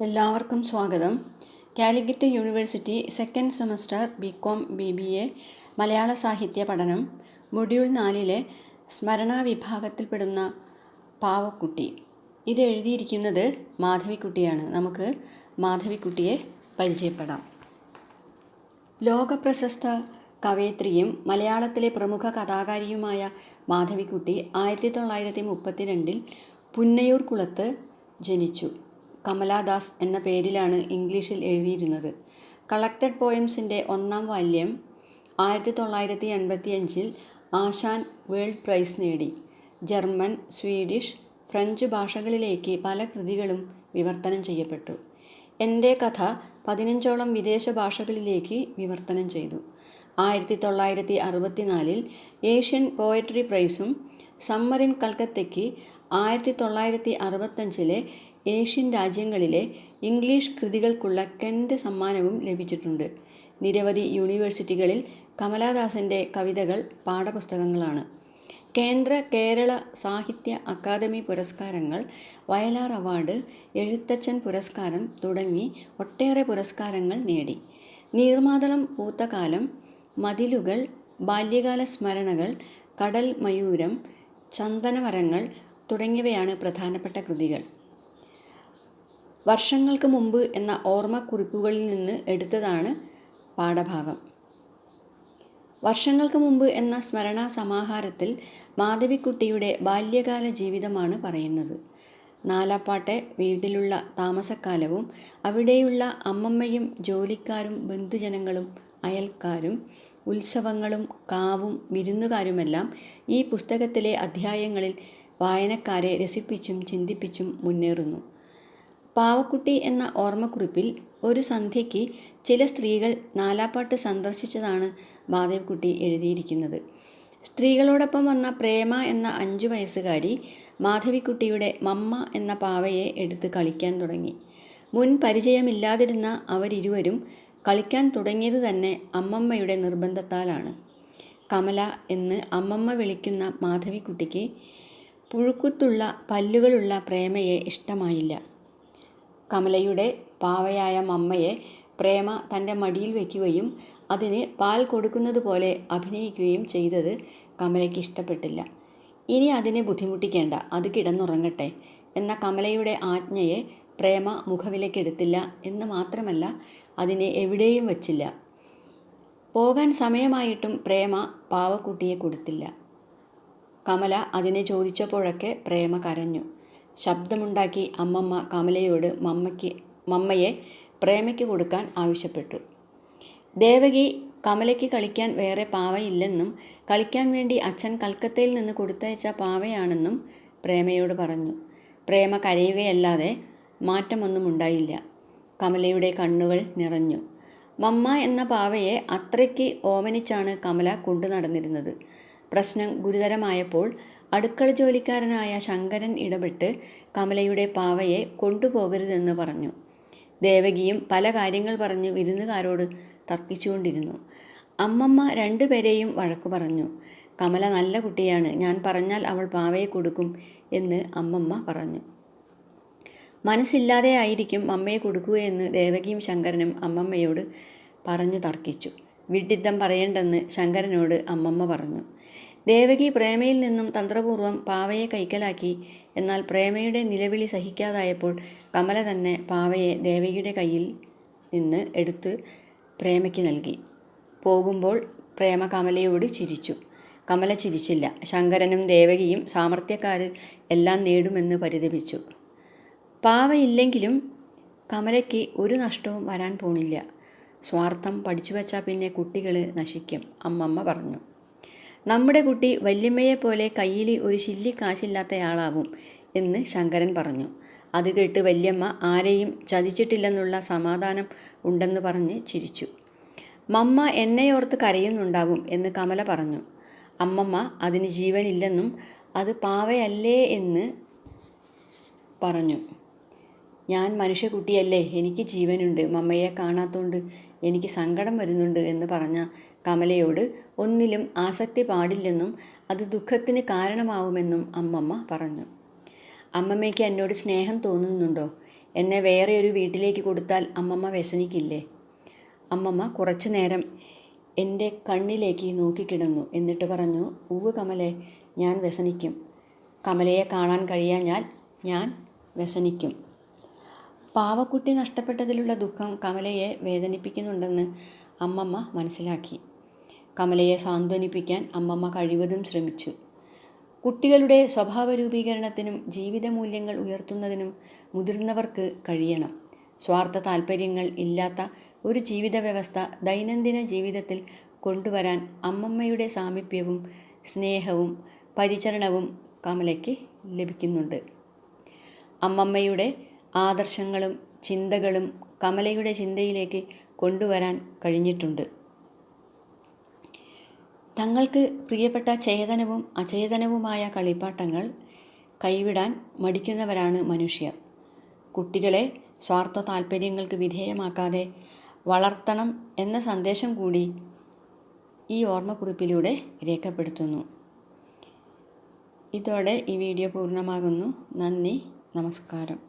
എല്ലാവർക്കും സ്വാഗതം. Calicut university second semester B Com B B A മലയാള സാഹിത്യ പഠനം മൊഡ്യൂൾ നാലിലെ സ്മരണാ വിഭാഗത്തിൽപ്പെടുന്ന പാവക്കുട്ടി. ഇത് എഴുതിയിരിക്കുന്നത് മാധവിക്കുട്ടിയാണ്. നമുക്ക് മാധവിക്കുട്ടിയെ പരിചയപ്പെടാം. ലോകപ്രശസ്ത കവയിത്രിയും മലയാളത്തിലെ പ്രമുഖ കഥാകാരിയുമായ മാധവിക്കുട്ടി ആയിരത്തി തൊള്ളായിരത്തി മുപ്പത്തിരണ്ടിൽ പുന്നയൂർ കുളത്ത് ജനിച്ചു. കമലാദാസ് എന്ന പേരിലാണ് ഇംഗ്ലീഷിൽ എഴുതിയിരുന്നത്. കളക്റ്റഡ് പോയംസിന്റെ ഒന്നാം വാല്യം ആയിരത്തി തൊള്ളായിരത്തി എൺപത്തി അഞ്ചിൽ ആശാൻ വേൾഡ് പ്രൈസ് നേടി. ജർമ്മൻ സ്വീഡിഷ് ഫ്രഞ്ച് ഭാഷകളിലേക്ക് പല കൃതികളും വിവർത്തനം ചെയ്യപ്പെട്ടു. എന്റെ കഥ പതിനഞ്ചോളം വിദേശ ഭാഷകളിലേക്ക് വിവർത്തനം ചെയ്തു. ആയിരത്തി തൊള്ളായിരത്തി അറുപത്തിനാലിൽ ഏഷ്യൻ പോയട്രി പ്രൈസും സമ്മർ ഇൻ കൽക്കത്തയ്ക്ക് ആയിരത്തി തൊള്ളായിരത്തി അറുപത്തഞ്ചിലെ ഏഷ്യൻ രാജ്യങ്ങളിലെ ഇംഗ്ലീഷ് കൃതികൾക്കുള്ള കെൻഡ് സമ്മാനവും ലഭിച്ചിട്ടുണ്ട്. നിരവധി യൂണിവേഴ്സിറ്റികളിൽ കമലാദാസന്റെ കവിതകൾ പാഠപുസ്തകങ്ങളാണ്. കേന്ദ്ര കേരള സാഹിത്യ അക്കാദമി പുരസ്കാരങ്ങൾ വയലാർ അവാർഡ് എഴുത്തച്ഛൻ പുരസ്കാരം തുടങ്ങി ഒട്ടേറെ പുരസ്കാരങ്ങൾ നേടി. നീർമാതളം പൂത്തകാലം മതിലുകൾ ബാല്യകാല സ്മരണകൾ കടൽ മയൂരം ചന്ദനമരങ്ങൾ തുടങ്ങിയവയാണ് പ്രധാനപ്പെട്ട കൃതികൾ. വർഷങ്ങൾക്ക് മുമ്പ് എന്ന ഓർമ്മക്കുറിപ്പുകളിൽ നിന്ന് എടുത്തതാണ് പാഠഭാഗം. വർഷങ്ങൾക്ക് മുമ്പ് എന്ന സ്മരണാ സമാഹാരത്തിൽ മാധവിക്കുട്ടിയുടെ ബാല്യകാല ജീവിതമാണ് പറയുന്നത്. നാലാപ്പാട്ടെ വീട്ടിലുള്ള താമസക്കാലവും അവിടെയുള്ള അമ്മമ്മയും ജോലിക്കാരും ബന്ധുജനങ്ങളും അയൽക്കാരും ഉത്സവങ്ങളും കാവും വിരുന്നുകാരുമെല്ലാം ഈ പുസ്തകത്തിലെ അധ്യായങ്ങളിൽ വായനക്കാരെ രസിപ്പിച്ചും ചിന്തിപ്പിച്ചും മുന്നേറുന്നു. പാവക്കുട്ടി എന്ന ഓർമ്മക്കുറിപ്പിൽ ഒരു സന്ധ്യയ്ക്ക് ചില സ്ത്രീകൾ നാലാപ്പാട്ട് സന്ദർശിച്ചതാണ് മാധവക്കുട്ടി എഴുതിയിരിക്കുന്നത്. സ്ത്രീകളോടൊപ്പം വന്ന പ്രേമ എന്ന അഞ്ചു വയസ്സുകാരി മാധവിക്കുട്ടിയുടെ മമ്മ എന്ന പാവയെ എടുത്ത് കളിക്കാൻ തുടങ്ങി. മുൻ പരിചയമില്ലാതിരുന്ന അവരിരുവരും കളിക്കാൻ തുടങ്ങിയത് തന്നെ അമ്മമ്മയുടെ നിർബന്ധത്താലാണ്. കമല എന്ന് അമ്മമ്മ വിളിക്കുന്ന മാധവിക്കുട്ടിക്ക് പുഴുക്കുത്തുള്ള പല്ലുകളുള്ള പ്രേമയെ ഇഷ്ടമായില്ല. കമലയുടെ പാവയായ മമ്മയെ പ്രേമ തന്റെ മടിയിൽ വയ്ക്കുകയും അതിന് പാൽ കൊടുക്കുന്നത് പോലെ അഭിനയിക്കുകയും ചെയ്തത് കമലയ്ക്ക് ഇഷ്ടപ്പെട്ടില്ല. ഇനി അതിനെ ബുദ്ധിമുട്ടിക്കേണ്ട അത് കിടന്നുറങ്ങട്ടെ എന്ന കമലയുടെ ആജ്ഞയെ പ്രേമ മുഖവിലക്കെടുത്തില്ല എന്ന് മാത്രമല്ല അതിനെ എവിടെയും വച്ചില്ല. പോകാൻ സമയമായിട്ടും പ്രേമ പാവക്കുട്ടിയെ കൊടുത്തില്ല. കമല അതിനെ ചോദിച്ചപ്പോഴൊക്കെ പ്രേമ കരഞ്ഞു. ശബ്ദമുണ്ടാക്കി അമ്മമ്മ കമലയോട് മമ്മയ്ക്ക് മമ്മയെ പ്രേമയ്ക്ക് കൊടുക്കാൻ ആവശ്യപ്പെട്ടു. ദേവകി കമലയ്ക്ക് കളിക്കാൻ വേറെ പാവയില്ലെന്നും കളിക്കാൻ വേണ്ടി അച്ഛൻ കൽക്കത്തയിൽ നിന്ന് കൊടുത്തയച്ച പാവയാണെന്നും പ്രേമയോട് പറഞ്ഞു. പ്രേമ കരയുകയല്ലാതെ മാറ്റമൊന്നും ഉണ്ടായില്ല കമലയുടെ കണ്ണുകൾ നിറഞ്ഞു. മമ്മ എന്ന പാവയെ അത്രയ്ക്ക് ഓമനിച്ചാണ് കമല കൊണ്ടു നടന്നിരുന്നത്. പ്രശ്നം ഗുരുതരമായപ്പോൾ അടുക്കള ജോലിക്കാരനായ ശങ്കരൻ ഇടപെട്ട് കമലയുടെ പാവയെ കൊണ്ടുപോകരുതെന്ന് പറഞ്ഞു. ദേവകിയും പല കാര്യങ്ങൾ പറഞ്ഞ് വിരുന്നുകാരോട് തർക്കിച്ചുകൊണ്ടിരുന്നു. അമ്മമ്മ രണ്ടുപേരെയും വഴക്കു പറഞ്ഞു. കമല നല്ല കുട്ടിയാണ് ഞാൻ പറഞ്ഞാൽ അവൾ പാവയെ കൊടുക്കും എന്ന് അമ്മമ്മ പറഞ്ഞു. മനസ്സില്ലാതെ ആയിരിക്കും അമ്മയെ കൊടുക്കുകയെന്ന് ദേവകിയും ശങ്കരനും അമ്മമ്മയോട് പറഞ്ഞു തർക്കിച്ചു. വിഡിത്തം പറയേണ്ടെന്ന് ശങ്കരനോട് അമ്മമ്മ പറഞ്ഞു. ദേവകി പ്രേമയിൽ നിന്നും തന്ത്രപൂർവം പാവയെ കൈക്കലാക്കി. എന്നാൽ പ്രേമയുടെ നിലവിളി സഹിക്കാതായപ്പോൾ കമല തന്നെ പാവയെ ദേവകിയുടെ കയ്യിൽ നിന്ന് എടുത്ത് പ്രേമയ്ക്ക് നൽകി. പോകുമ്പോൾ പ്രേമ കമലയോട് ചിരിച്ചു. കമല ചിരിച്ചില്ല. ശങ്കരനും ദേവകിയും സാമർത്ഥ്യക്കാർ എല്ലാം നേടുമെന്ന് പരിതപിച്ചു. പാവയില്ലെങ്കിലും കമലയ്ക്ക് ഒരു നഷ്ടവും വരാൻ പോണില്ല. സ്വാർത്ഥം പഠിച്ചു വച്ചാൽ പിന്നെ കുട്ടികൾ നശിക്കും അമ്മമ്മ പറഞ്ഞു. നമ്മുടെ കുട്ടി വല്യമ്മയെപ്പോലെ കയ്യിൽ ഒരു ശില്ലി കാശില്ലാത്തയാളാവും എന്ന് ശങ്കരൻ പറഞ്ഞു. അത് കേട്ട് വല്യമ്മ ആരെയും ചതിച്ചിട്ടില്ലെന്നുള്ള സമാധാനം ഉണ്ടെന്ന് പറഞ്ഞ് ചിരിച്ചു. മമ്മ എന്നെയോർത്ത് കരയുന്നുണ്ടാവും എന്ന് കമല പറഞ്ഞു. അമ്മമ്മ അതിന് ജീവനില്ലെന്നും അത് പാവയല്ലേ എന്ന് പറഞ്ഞു. ഞാൻ മനുഷ്യക്കുട്ടിയല്ലേ എനിക്ക് ജീവനുണ്ട്. മമ്മയെ കാണാത്തോണ്ട് എനിക്ക് സങ്കടം വരുന്നുണ്ട് എന്ന് പറഞ്ഞ കമലയോട് ഒന്നിലും ആസക്തി പാടില്ലെന്നും അത് ദുഃഖത്തിന് കാരണമാവുമെന്നും അമ്മമ്മ പറഞ്ഞു. അമ്മമ്മയ്ക്ക് എന്നോട് സ്നേഹം തോന്നുന്നുണ്ടോ? എന്നെ വേറെ ഒരു വീട്ടിലേക്ക് കൊടുത്താൽ അമ്മമ്മ വ്യസനിക്കില്ലേ? അമ്മമ്മ കുറച്ചു നേരം എന്റെ കണ്ണിലേക്ക് നോക്കിക്കിടന്നു. എന്നിട്ട് പറഞ്ഞു ഊവ് കമലെ ഞാൻ വ്യസനിക്കും. കമലയെ കാണാൻ കഴിയാഞ്ഞാൽ ഞാൻ വ്യസനിക്കും. പാവക്കുട്ടി നഷ്ടപ്പെട്ടതിലുള്ള ദുഃഖം കമലയെ വേദനിപ്പിക്കുന്നുണ്ടെന്ന് അമ്മമ്മ മനസ്സിലാക്കി. കമലയെ സാന്ത്വനിപ്പിക്കാൻ അമ്മമ്മ കഴിവതും ശ്രമിച്ചു. കുട്ടികളുടെ സ്വഭാവ രൂപീകരണത്തിനും ജീവിത മൂല്യങ്ങൾ ഉയർത്തുന്നതിനും മുതിർന്നവർക്ക് കഴിയണം. സ്വാർത്ഥ താൽപ്പര്യങ്ങൾ ഇല്ലാത്ത ഒരു ജീവിത വ്യവസ്ഥ ദൈനംദിന ജീവിതത്തിൽ കൊണ്ടുവരാൻ അമ്മമ്മയുടെ സാമീപ്യവും സ്നേഹവും പരിചരണവും കമലയ്ക്ക് ലഭിക്കുന്നുണ്ട്. അമ്മമ്മയുടെ ആദർശങ്ങളും ചിന്തകളും കമലയുടെ ചിന്തയിലേക്ക് കൊണ്ടുവരാൻ കഴിഞ്ഞിട്ടുണ്ട്. തങ്ങൾക്ക് പ്രിയപ്പെട്ട ചേതനവും അചേതനവുമായ കളിപ്പാട്ടങ്ങൾ കൈവിടാൻ മടിക്കുന്നവരാണ് മനുഷ്യർ. കുട്ടികളെ സ്വാർത്ഥ താൽപ്പര്യങ്ങൾക്ക് വിധേയമാക്കാതെ വളർത്തണം എന്ന സന്ദേശം കൂടി ഈ ഓർമ്മക്കുറിപ്പിലൂടെ രേഖപ്പെടുത്തുന്നു. ഇതോടെ ഈ വീഡിയോ പൂർണമാകുന്നു. നന്ദി. നമസ്കാരം.